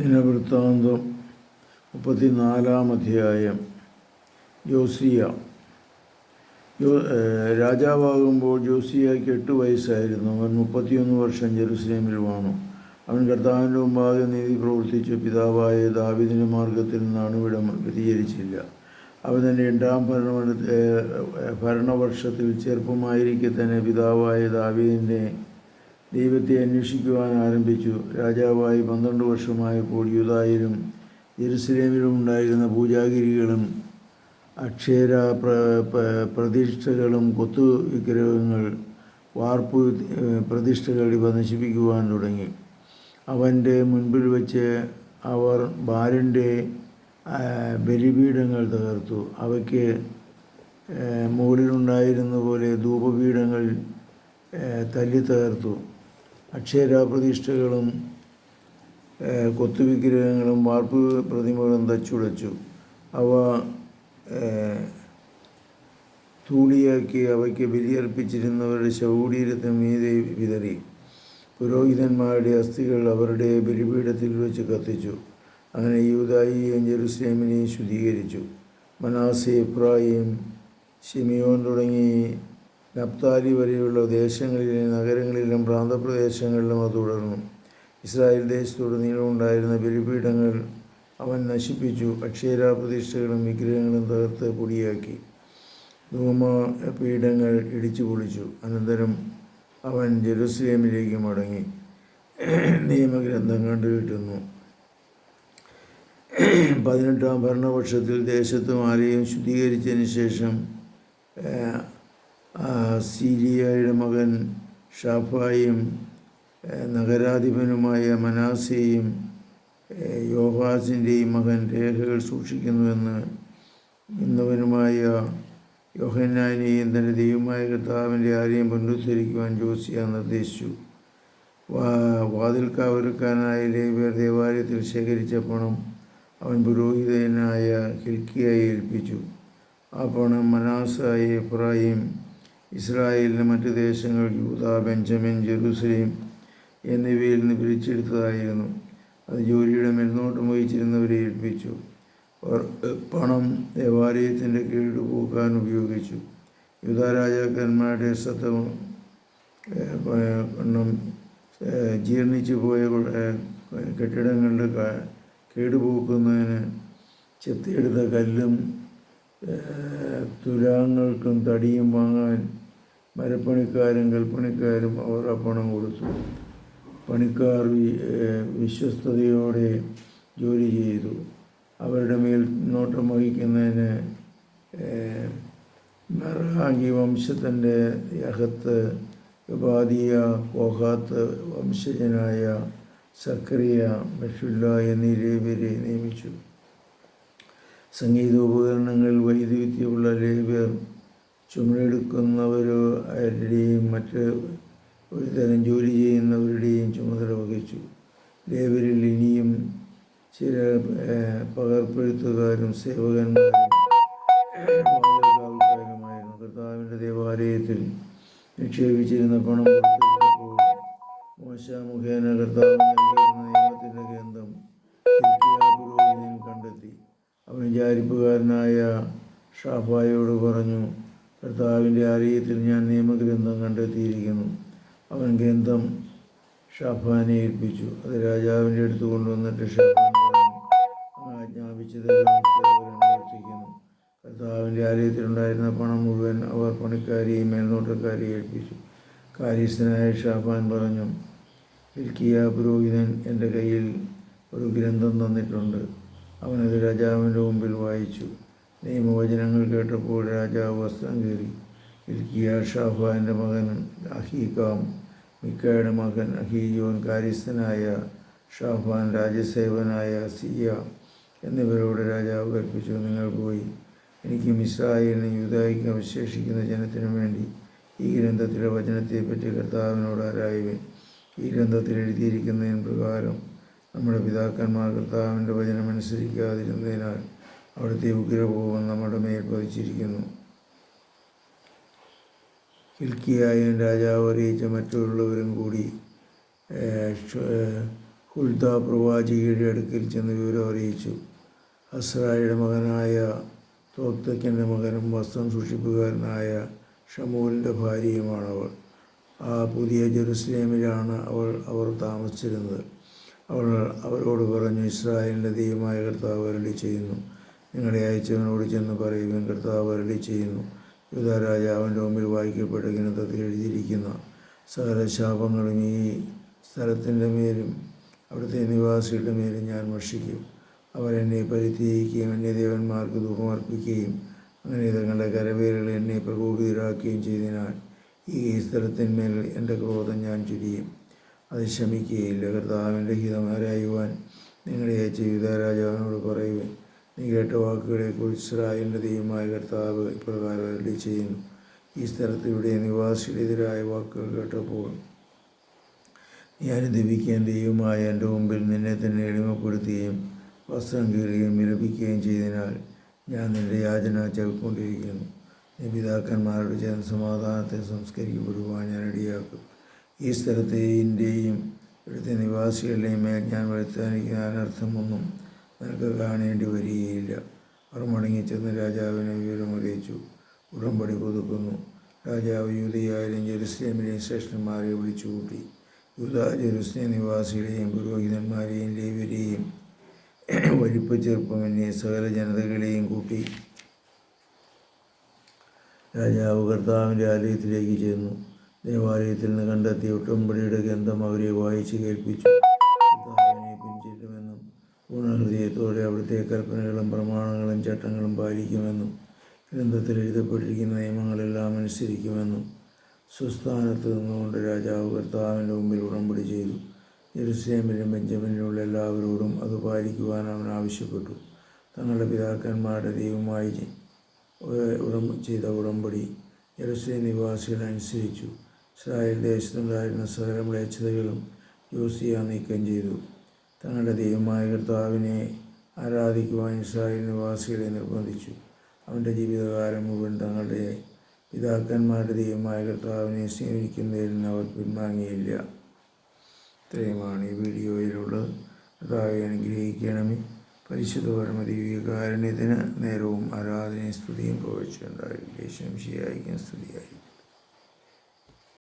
ദിനവൃത്താന്തം മുപ്പത്തിനാലാം അധ്യായം. ജോസിയ രാജാവാകുമ്പോൾ ജോസിയയ്ക്ക് എട്ട് വയസ്സായിരുന്നു. അവൻ മുപ്പത്തിയൊന്ന് വർഷം ജെറുസലേമിൽ വാണു. അവൻ കർത്താവിന്റെ മുമ്പാകെ നീതി പ്രവർത്തിച്ചു പിതാവായ ദാവിദിന്റെ മാർഗത്തിൽ നിന്ന് അണുവിടം വ്യതിചരിച്ചില്ല അവൻ തന്റെ രണ്ടാം ഭരണ ഭരണവർഷത്തിൽ ചെറുപ്പമായിരിക്കെ തന്നെ പിതാവായ ദാവീദിന്റെ ദൈവത്തെ അന്വേഷിക്കുവാൻ ആരംഭിച്ചു. രാജാവായി പന്ത്രണ്ട് വർഷമായപ്പോൾ യൂതായിലും ജെറുസലേമിലും ഉണ്ടായിരുന്ന പൂജാഗിരികളും അക്ഷര പ്ര പ്ര- പ്രതിഷ്ഠകളും കൊത്തു വിഗ്രഹങ്ങൾ വാർപ്പ് പ്രതിഷ്ഠകൾ ഇവ നശിപ്പിക്കുവാൻ തുടങ്ങി. അവന്റെ മുൻപിൽ വെച്ച് അവർ ബാലന്റെ ബലിപീഠങ്ങൾ തകർത്തു. അവയ്ക്ക് മുകളിലുണ്ടായിരുന്ന പോലെ ധൂപപീഠങ്ങൾ തല്ലി തകർത്തു. അക്ഷര പ്രതിഷ്ഠകളും ഏഹ്, കൊത്തുവിഗ്രഹങ്ങളും വാർപ്പ് പ്രതിമകളും തച്ചുടച്ചു. അവ തൂളിയാക്കി അവയ്ക്ക് ബലിയർപ്പിച്ചിരുന്നവരുടെ ശവകുടീരത്തിന് മീതെ വിതറി. പുരോഹിതന്മാരുടെ അസ്ഥികൾ അവരുടെ ബലിപീഠത്തിൽ വെച്ച് കത്തിച്ചു. അങ്ങനെ യൂതായിയെയും ജെറുസലേമിനെയും ശുദ്ധീകരിച്ചു. മനാസെ ഇബ്രാഹിം ഷിമിയോൻ തുടങ്ങി നപ്താലി വരെയുള്ള ദേശങ്ങളിലെ പ്രാന്തപ്രദേശങ്ങളിലും അത് തുടർന്നു. ഇസ്രായേൽ ദേശത്തുടനീളം ഉണ്ടായിരുന്ന ബലിപീഠങ്ങൾ അവൻ നശിപ്പിച്ചു. അക്ഷയരാ പ്രതിഷ്ഠകളും വിഗ്രഹങ്ങളും തകർത്ത് പൊടിയാക്കി. ധൂമ പീഠങ്ങൾ ഇടിച്ചു പൊളിച്ചു. അനന്തരം അവൻ ജെറുസലേമിലേക്ക് മടങ്ങി. നിയമഗ്രന്ഥം കണ്ടുകിട്ടുന്നു. പതിനെട്ടാം ഭരണപക്ഷത്തിൽ ദേശത്തും ആലയം ശുദ്ധീകരിച്ചതിന് ശേഷം സീരിയയുടെ മകൻ ഷാഫായും നഗരാധിപനുമായ മനാസിയും യോഹാസിന്റെയും മകൻ രേഖകൾ സൂക്ഷിക്കുന്നുവെന്ന് ഇന്നവനുമായ യോഹന്നാനെയും തന്റെ ദൈവമായ കർത്താവിന്റെ ആരെയും പുനരുദ്ധരിക്കുവാൻ ജോസിയ നിർദ്ദേശിച്ചു. വാ വാതിൽക്കാവൽക്കാരനായ ലേബിയർ ദേവാലയത്തിൽ ശേഖരിച്ച പണം അവൻ പുരോഹിതനായ ഹിൽക്കിയായി ഏൽപ്പിച്ചു. ആ പണം മനാസായ എഫ്രായിം ഇസ്രായേലിലെ മറ്റു ദേശങ്ങൾ യൂത ബെഞ്ചമിൻ ജെറൂസലേം എന്നിവയിൽ നിന്ന് പിരിച്ചെടുത്തതായിരുന്നു അത് ജോലിയുടെ മേൽനോട്ടം വഹിച്ചിരുന്നവരെ ഏൽപ്പിച്ചു. പണം ദേവാലയത്തിന്റെ പോകാൻ ഉപയോഗിച്ചു. യൂത രാജാക്കന്മാരുടെ സത്വം ജീർണിച്ചു പോയ കെട്ടിടങ്ങളുടെ കേടുപോക്കുന്നതിന് ചെത്തിയെടുത്ത കല്ലും തുലാങ്ങൾക്കും തടിയും വാങ്ങാൻ മരപ്പണിക്കാരും കൽപ്പണിക്കാരും അവർ ആ പണം കൊടുത്തു. പണിക്കാർ വിശ്വസ്തയോടെ ജോലി ചെയ്തു. അവരുടെ മേൽ നോട്ടം വഹിക്കുന്നതിന് മെറാഗി വംശത്തിന്റെ യഹത്ത് ഉപാധിയ കോഹാത്ത് വംശജനായ സക്രിയ മെഷുല്ല എന്നീ ലേവ്യരെ നിയമിച്ചു. സംഗീതോപകരണങ്ങൾ വൈദഗ്ധ്യമുള്ള ലേവ്യർ ചുമടെടുക്കുന്നവരുടെയും മറ്റ് ഒരു തരം ജോലി ചെയ്യുന്നവരുടെയും ചുമതല വഹിച്ചു. ലേവരിൽ ഇനിയും ചില പകർപ്പെടുത്തുകാരും സേവകന്മാരും കർത്താവിന്റെ ദേവാലയത്തിൽ നിക്ഷേപിച്ചിരുന്ന പണം മോശ മുഖേന കർത്താവ് വിചാരിപ്പുകാരനായ ഷാഫായോട് പറഞ്ഞു കർത്താവിന്റെ ആലയത്തിൽ ഞാൻ നിയമഗ്രന്ഥം കണ്ടെത്തിയിരിക്കുന്നു. അവൻ ഗ്രന്ഥം ഷാഫാനെ ഏൽപ്പിച്ചു. അത് രാജാവിന്റെ അടുത്ത് കൊണ്ടുവന്നിട്ട് ഷാഫാൻ ആജ്ഞാപിച്ചതെല്ലാം പ്രവർത്തിക്കുന്നു. കർത്താവിന്റെ ആലയത്തിലുണ്ടായിരുന്ന പണം മുഴുവൻ അവർ പണിക്കാരെയും മേൽനോട്ടക്കാരെയും ഏൽപ്പിച്ചു. കാര്യസ്ഥനായ ഷാഫാൻ പറഞ്ഞു ഹിൽക്കിയ പുരോഹിതൻ എന്റെ കയ്യിൽ ഒരു ഗ്രന്ഥം തന്നിട്ടുണ്ട്. അവനത് രാജാവിന്റെ മുമ്പിൽ വായിച്ചു. നിയമവചനങ്ങൾ കേട്ടപ്പോൾ രാജാവ് വസ്ത്രം കയറി ഇൽക്കിയ ഷാഫാന്റെ മകൻ അഹീകാം മിക്കയുടെ മകൻ അഹീജോൻ കാര്യസ്ഥനായ ഷാഫാൻ രാജസേവനായ സിയ എന്നിവരോട് രാജാവ് കൽപ്പിച്ചു നിങ്ങൾ പോയി. എനിക്ക് മിസ്രായേലിന് യൂതായിക്ക് അവശേഷിക്കുന്ന ജനത്തിനു വേണ്ടി ഈ ഗ്രന്ഥത്തിലെ വചനത്തെപ്പറ്റി കർത്താവിനോട് ആരായുവൻ. ഈ ഗ്രന്ഥത്തിൽ എഴുതിയിരിക്കുന്നതിന് പ്രകാരം നമ്മുടെ പിതാക്കന്മാർ കർത്താവിന്റെ വചനം അനുസരിക്കാതിരുന്നതിനാൽ അവിടുത്തെ ഉഗ്രകോപം നമ്മുടെ മേൽ പതിച്ചിരിക്കുന്നു. ഹിൽക്കിയായും രാജാവ് അറിയിച്ച മറ്റുള്ളവരും കൂടി ഹുൽദ പ്രവാചികയുടെ അടുക്കൽ ചെന്ന് വിവരം അറിയിച്ചു. ഹസ്രായുടെ മകനായ തോക്തക്കന്റെ മകനും വസ്ത്രം സൂക്ഷിപ്പുകാരനായ ഷമൂലിന്റെ ഭാര്യയുമാണവൾ. ആ പുതിയ ജെറുസലേമിലാണ് അവൾ അവർ താമസിച്ചിരുന്നത്. അവൾ അവരോട് പറഞ്ഞു ഇസ്രായേലിന്റെ ദൈവമായ കർത്താവ് അരളി ചെയ്യുന്നു. നിങ്ങളെ അയച്ചവനോട് ചെന്ന് പറയുവാൻ കർത്താവ് അരളി ചെയ്യുന്നു. യുദ്ധ രാജാവിന്റെ മുമ്പിൽ വായിക്കപ്പെട്ട ഗ്രന്ഥത്തിൽ എഴുതിയിരിക്കുന്ന സകല ശാപങ്ങളും ഈ സ്ഥലത്തിന്റെ മേലും അവിടുത്തെ നിവാസികളുടെ മേലും ഞാൻ വർഷിക്കും അവരെന്നെ പരിത്യജിക്കുകയും എന്നെ ദേവന്മാർക്ക് ദുഃഖമർപ്പിക്കുകയും അങ്ങനെ തങ്ങളുടെ കരവേലുകൾ എന്നെ പ്രകോപിതരാക്കുകയും ചെയ്തതിനാൽ ഈ സ്ഥലത്തിന്മേൽ എന്റെ ക്രോധം ഞാൻ ചുരിയും. അത് ക്ഷമിക്കുകയില്ല കർത്താവിന്റെ ഹിതമാരായുവാൻ നിങ്ങളുടെ യുദ്ധ രാജാവിനോട് പറയുവാൻ. നീ കേട്ട വാക്കുകളെക്കുറിച്ച് ഇസ്രായേലിന്റെ ദൈവമായ കർത്താവ് ഇപ്രകാരം അരളി ചെയ്യുന്നു. ഈ സ്ഥലത്ത് ഇവിടെ നിവാസികളെതിരായ വാക്കുകൾ കേട്ടപ്പോൾ നീ അനുദപിക്കുകയും ദൈവമായ എന്റെ മുമ്പിൽ നിന്നെ തന്നെ എളിമപ്പെടുത്തുകയും വസ്ത്രം കീറുകയും വിലപിക്കുകയും ചെയ്തതിനാൽ ഞാൻ നിന്റെ യാചന ചെവിക്കൊണ്ടിരിക്കുന്നു നീ പിതാക്കന്മാരുടെ ചേർന്ന് സമാധാനത്തെ സംസ്കരിക്കപ്പെടുവാൻ ഞാൻ ഇടയാക്കും ഈ സ്ഥലത്തെയും ഇവിടുത്തെ നിവാസികളുടെയും മേൽ ഞാൻ വരുത്താനിരിക്കുന്ന അനർത്ഥമൊന്നും നിനക്ക് കാണേണ്ടി വരികയില്ല. അവർ മടങ്ങിച്ചെന്ന് രാജാവിനെ വിവരം അറിയിച്ചു. ഉടമ്പടി പുതുക്കുന്നു. രാജാവ് യൂതയായാലും ജെറുസലേമിലെയും ശ്രേഷ്ഠന്മാരെ വിളിച്ചു കൂട്ടി യൂത ജെറുസലേം നിവാസികളെയും പുരോഹിതന്മാരെയും ലേവരെയും വലിപ്പ ചെറുപ്പം എന്നീ സകല ജനതകളെയും കൂട്ടി രാജാവ് കർത്താവിന്റെ ആലയത്തിലേക്ക് ചെന്നു. ദേവാലയത്തിൽ നിന്ന് കണ്ടെത്തിയ ഉട്ടമ്പടിയുടെ ഗന്ധം അവരെ വായിച്ച് കേൾപ്പിച്ചു. കർത്താവിനെ പൂർണഹൃദയത്തോടെ അവിടുത്തെ കൽപ്പനകളും പ്രമാണങ്ങളും ചട്ടങ്ങളും പാലിക്കുമെന്നും ഗ്രന്ഥത്തിൽ എഴുതപ്പെട്ടിരിക്കുന്ന നിയമങ്ങളെല്ലാം അനുസരിക്കുമെന്നും സ്വസ്ഥാനത്ത് നിന്നുകൊണ്ട് രാജാവ് കർത്താവിന്റെ മുമ്പിൽ ഉടമ്പടി ചെയ്തു. ജെറുസലേമിലും ബെഞ്ചമിനിലുള്ള എല്ലാവരോടും അത് പാലിക്കുവാൻ അവൻ ആവശ്യപ്പെട്ടു. തങ്ങളുടെ പിതാക്കന്മാരുടെ ദൈവമായി ഉടമ്പ ചെയ്ത ഉടമ്പടി ജെറുസലേം നിവാസികൾ അനുസരിച്ചു. ഇസ്രായേൽ ദേശത്തുണ്ടായിരുന്ന സകല മ്ലേച്ഛതകളും യോസിയ നീക്കം ചെയ്തു. തങ്ങളുടെ ദൈവമായ കർത്താവിനെ ആരാധിക്കുവാൻ ഇസ്രായേൽ നിവാസികളെ നിർബന്ധിച്ചു. അവന്റെ ജീവിതകാലം മുഴുവൻ തങ്ങളുടെ പിതാക്കന്മാരുടെ ദൈവമായ കർത്താവിനെ സേവിക്കുന്നതിൽ നിന്ന് അവർ പിൻവാങ്ങിയില്ല. ഇത്രയുമാണ് ഈ വീഡിയോയിലുള്ളത് കർത്താവെ അനുഗ്രഹിക്കണമേ. പരിശുദ്ധ പരമദീവികാരുണ്യത്തിന് നേരവും ആരാധനയും സ്തുതിയും പ്രവചിച്ചുണ്ടായി ശംശിയായിരിക്കും ശരിയായിരിക്കും സ്തുതിയായി